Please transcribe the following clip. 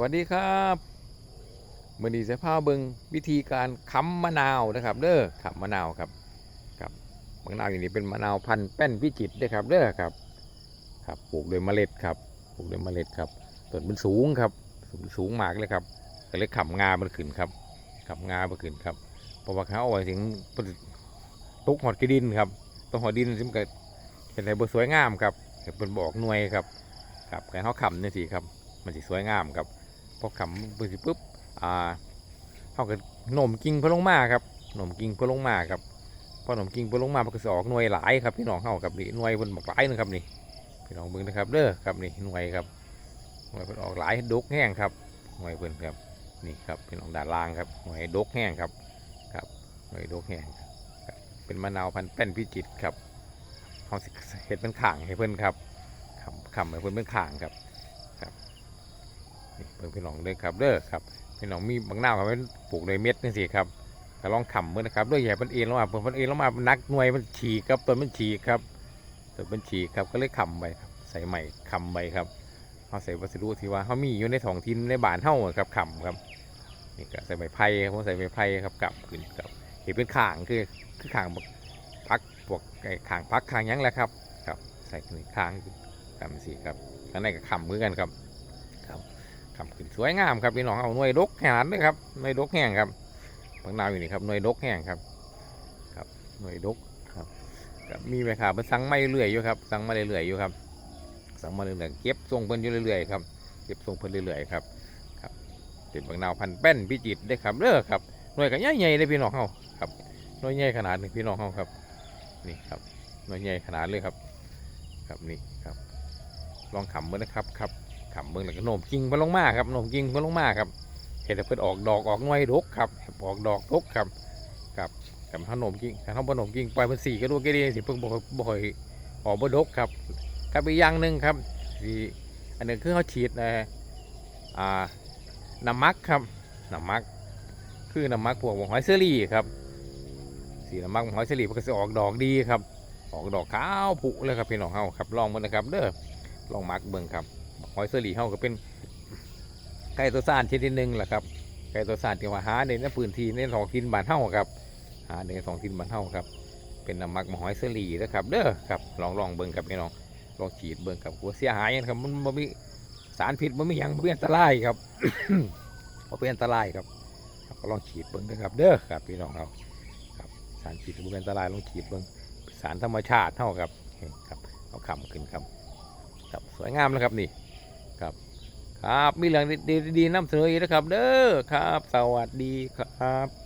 วัสดีครับมือนี้จะพาเบิงวิธีการค้ำมะนาวนะครับเด้อค้ำมะนาวครับครับมะนาวอย่างนี้เป็นมะนาวพันธุ์แป้นพิจิตรเด้อครับเด้อครับครับปลูกโดยเมล็ดครับปลูกโดยเมล็ดครับต้นมันสูงครับสูงสูงมากเลยครับก็เลยขับงามันขึ้นครับขับงามันขึ้นครับเพราะว่าเขาเอาไว้ถึงตุกหอดกระดินครับต้องหอดดินซึ่งเกิดเป็นอะไรบสวยงามครับเป็นบอกหน่วยครับครับการเขาขำเนี่ยสิครับมันสิสวยงามครับ อขำปุ๊บสิปุ๊บอ่าเขาก็หน่มกิ่งเพนลงมาครับหน่มกิ่งเพนลงมาครับพอหน่มกิ่งเพนลงมามันก็สออกหน่วยหลายครับพี่น้องเขาครับนี่หน่วยเพิ่นบอกหลายนะครับนี่พี่น้องเบิ่งนะครับเด้อครับนี่หน่วยครับหน่วยเพิ่นออกหลายดกแห้งครับหน่วยเพิ่นครับนี่ครับพี่น้องด้านล่างครับหน่วยดกแห้งครับครับหน่วยดกแห้งครับเป็นมะนาวพันแป้นพิจิตครับเขาเห็ดเป็นข่างให้เพิ่อนครับขำขำให้เพิ่อนเป็นข่างครับนี่ เพิ่งพี่น้องเด้อครับเด้อครับพี่น้องมีบางหน้าวครับเป็นปลูกโดยเม็ดนี่สิครับก็ลองขำมือนะครับด้วยใหญ่เป็นเอ็นลงมาเพิ่นเป็นเอ็นลงมานักหน่วยมันฉีกครับต้นมันฉีกครับต้นมันฉีกครับก็เลยขำไปครับใส่ใหม่ขำไปครับเขาใส่วัสดุที่ว่าเขามีอยู่ในท้องถิ่นในบ้านเฮาครับขำครับนี่ก็ใส่ใบไผ่ผมใส่ใบไผ่ครับกับขึ้นครับเห็นเป็นข่างคือคือข่างพักพวกไอ้ข่างพักข่างยังแหละครับครับ ใส่ข่างขำสิครับข้างในก็ขำมือกันครับ ครับขึ้นสวยงามครับพี่น้องเอาหน่วยดกแห้งด้วยครับหน่วยดกแห้งครับบางนาวอยู่นี่ครับหน่วยดกแห้งครับ ครับหน่วยดกครับก็มีไหมครับมันสั่งมาเรื่อยๆอยู่ครับสั่งมาเรื่อยๆอยู่ครับสั่งมาเรื่อยๆเก็บส่งเพิ่นอยู่เรื่อยๆครับเก็บส่งเพิ่นเรื่อยๆครับครับเป็นบางนาวพันแป้นพิจิตได้ครับเด้อครับหน่วยก็ใหญ่ๆเลยพี่น้องเฮาครับหน่วยใหญ่ขนาดนี้พี่น้องเฮาครับ นี่ครับหน่วยใหญ่ขนาดเลยครับ ครับนี่ครับ ลองขำมือนะครับครับ ขำเบิ่งแล้วก็โหนมกิ่งเพิ่นลงมาครับโหนมกิ่งเพิ่นลงมาครับเห็นแต่เพิ่นออกดอกออกหน่วยดกครับออกดอกดกครับครับกับขนมกิ่งถ้าเขาบ่โหนมกิ่งปล่อยมันสีก็ดูก็ดีสิเพิ่งบ่ค่อยบ่อยออกบ่ดกครับครับอีกอย่างหนึ่งครับที่อันหนึงคือเขาฉีดนะอ่าน้ำมักครับน้ำมักคือน้ำมักพวกหอยเซรี่ครับสีน้ำมักหอยเซรี่มันก็จะออกดอกดีครับ ออกดอกขาวผุเลยครับพี่น้องเฮาครับลองมันนะครับ เด้อลองมักเบิ่งครับ หอยเสลีเฮาก็เป็นไก่ตัวซ่านชนิดหนึ่งแหละครับไก่ตัวซ่านที่ว่าหาในในพื้นที่ในท้องถิ่นบ้านเฮาครับหาในท้องถิ่นบ้านเฮาครับ เป็นน้ำมักหอยเสลีนะครับเด้อครับลองลองเบิ่งครับพี่น้องลองฉีดเบิ่งครับหัวเสียหายนะครับมันบ่มีสารพิษบ่มีหยังบ่มีอันตรายครับบ่เป็นอันตรายครับก็ลองฉีดเบิ่งนะครับ เด้อครับพี่น้องเราครับสารพิษบ่เป็นอันตรายลองฉีดเบิ่งสารธรรมชาติเท่าครับครับเอาคำขึ้นครับครับสวยงามนะครับนี่ ครับ ครับมีเรื่องดีๆนำเสนออีกนะครับ เด้อครับ สวัสดีครับ